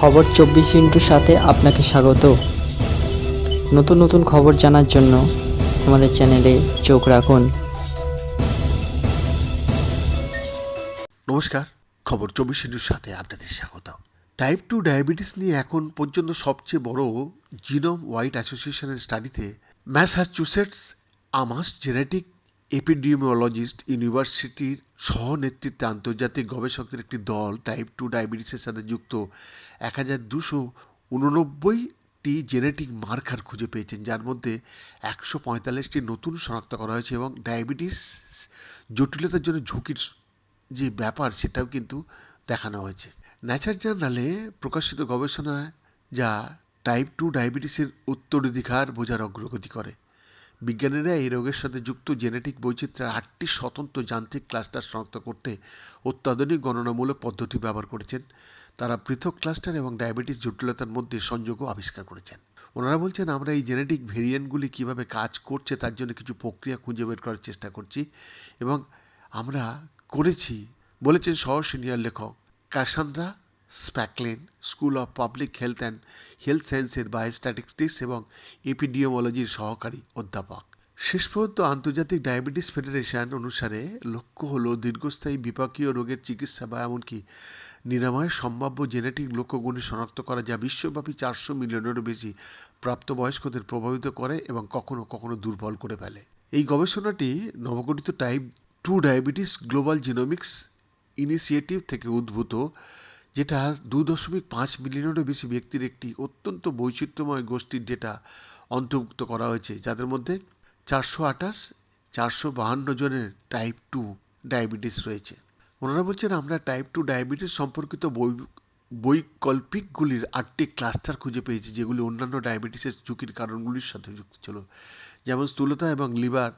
খবর চব্বিশ ইন্টুর সাথে আপনাকে স্বাগত। নতুন নতুন খবর জানার জন্য আমাদের চ্যানেলে চোখ রাখুন। নমস্কার, খবর চব্বিশ ইন্টুর সাথে আপনাদের স্বাগত। টাইপ টু ডায়াবেটিস নিয়ে এখন পর্যন্ত সবচেয়ে বড় জিনোম ওয়াইড অ্যাসোসিয়েশনের স্টাডিতে ম্যাসাচুসেটস আমাস জেনেটিক এপিডিমিওলজিস্ট ইউনিভার্সিটির সহ নেতৃত্বে আন্তর্জাতিক গবেষকদের একটি দল টাইপ টু ডায়াবেটিসের সাথে যুক্ত। এক হাজার দুশো উননব্বইটি জেনেটিক মার্কার খুঁজে পেয়েছেন, যার মধ্যে একশো পঁয়তাল্লিশটি নতুন শনাক্ত করা হয়েছে এবং ডায়াবেটিস জটিলতার জন্য ঝুঁকির যে ব্যাপার, সেটাও কিন্তু দেখানো হয়েছে। ন্যাচার জার্নালে প্রকাশিত গবেষণায় যা টাইপ টু ডায়াবেটিসের উত্তরাধিকার বোঝার অগ্রগতি করে। বিজ্ঞানীরা এই রোগের সাথে যুক্ত জেনেটিক বৈচিত্র্যের আটটি স্বতন্ত্র যান্ত্রিক ক্লাস্টার শনাক্ত করতে অত্যাধুনিক গণনামূলক পদ্ধতি ব্যবহার করেছেন। তারা পৃথক ক্লাস্টার এবং ডায়াবেটিস জটিলতার মধ্যে সংযোগও আবিষ্কার করেছেন। ওনারা বলছেন, আমরা এই জেনেটিক ভেরিয়েন্টগুলি কীভাবে কাজ করছে তার জন্য কিছু প্রক্রিয়া খুঁজে বের করার চেষ্টা করছি এবং আমরা করেছি, বলেছেন সহ সিনিয়র লেখক Cassandra Spracklen school of public health and health সায়েন্সের বায়োস্ট্যাটিস্টিক্স এবং এপিডিওমোলজির সহকারী অধ্যাপক। শেষ পর্যন্ত আন্তর্জাতিক ডায়াবেটিস ফেডারেশন অনুসারে লক্ষ্য হলো দীর্ঘস্থায়ী বিপাকীয় রোগের চিকিৎসা বা এমনকি নিরাময়ের সম্ভাব্য জেনেটিক লক্ষ্যগুলি শনাক্ত করা যা বিশ্বব্যাপী চারশো মিলিয়নেরও বেশি প্রাপ্তবয়স্কদের প্রভাবিত করে এবং কখনো কখনো দুর্বল করে ফেলে। এই গবেষণাটি নবগঠিত type two diabetes global genomics initiative থেকে উদ্ভূত যেটা দু দশমিক পাঁচ মিলিয়নেরও বেশি ব্যক্তির একটি অত্যন্ত বৈচিত্র্যময় গোষ্ঠীর ডেটা অন্তর্ভুক্ত করা হয়েছে, যাদের মধ্যে চারশো আঠাশ, চারশো বাহান্ন জনের টাইপ টু ডায়াবেটিস রয়েছে। ওনারা বলছেন, আমরা টাইপ টু ডায়াবেটিস সম্পর্কিত বই বৈকল্পিকগুলির আটটি ক্লাস্টার খুঁজে পেয়েছি, যেগুলি অন্যান্য ডায়াবেটিসের ঝুঁকির কারণগুলির সাথে যুক্ত ছিল। যেমন স্থূলতা এবং লিভার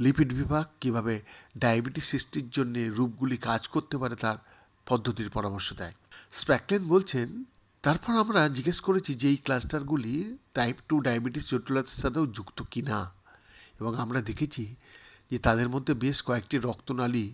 লিপিড বিভাগ, কীভাবে ডায়াবেটিস সৃষ্টির জন্য রূপগুলি কাজ করতে পারে তার পদ্ধতির পরামর্শ দেয়। স্প্র্যাকলেন বলছেন, তারপর আমরা জিজ্ঞেস করেছি যে এই ক্লাস্টারগুলি টাইপ টু ডায়াবেটিস জটিলতার সাথেও যুক্ত কি না এবং আমরা দেখেছি যে তাদের মধ্যে বেশ কয়েকটি রক্তনালী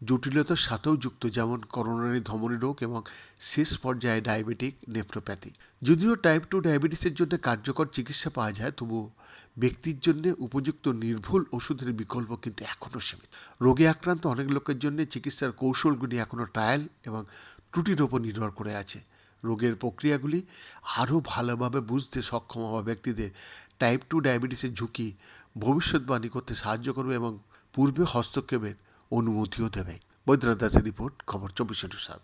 জটিলতার সাথেও যুক্ত, যেমন করোনারি ধমনী রোগ এবং শেষ পর্যায়ে ডায়াবেটিক নেফ্রোপ্যাথি। যদিও টাইপ টু ডায়াবেটিসের জন্য কার্যকর চিকিৎসা পাওয়া যায়, তবু ব্যক্তির জন্য উপযুক্ত নির্ভুল ওষুধের বিকল্প কিন্তু এখনও সীমিত। রোগে আক্রান্ত অনেক লোকের জন্য চিকিৎসার কৌশলগুলি এখনও ট্রায়াল এবং ত্রুটির ওপর নির্ভর করে আছে। রোগের প্রক্রিয়াগুলি আরও ভালোভাবে বুঝতে সক্ষম হওয়া ব্যক্তিদের টাইপ টু ডায়াবেটিসের ঝুঁকি ভবিষ্যৎবাণী করতে সাহায্য করবে এবং পূর্বে হস্তক্ষেপের অনুমতিও দেবে। বৈদ্যনাথ দাসের রিপোর্ট খবর চব্বিশ সাত।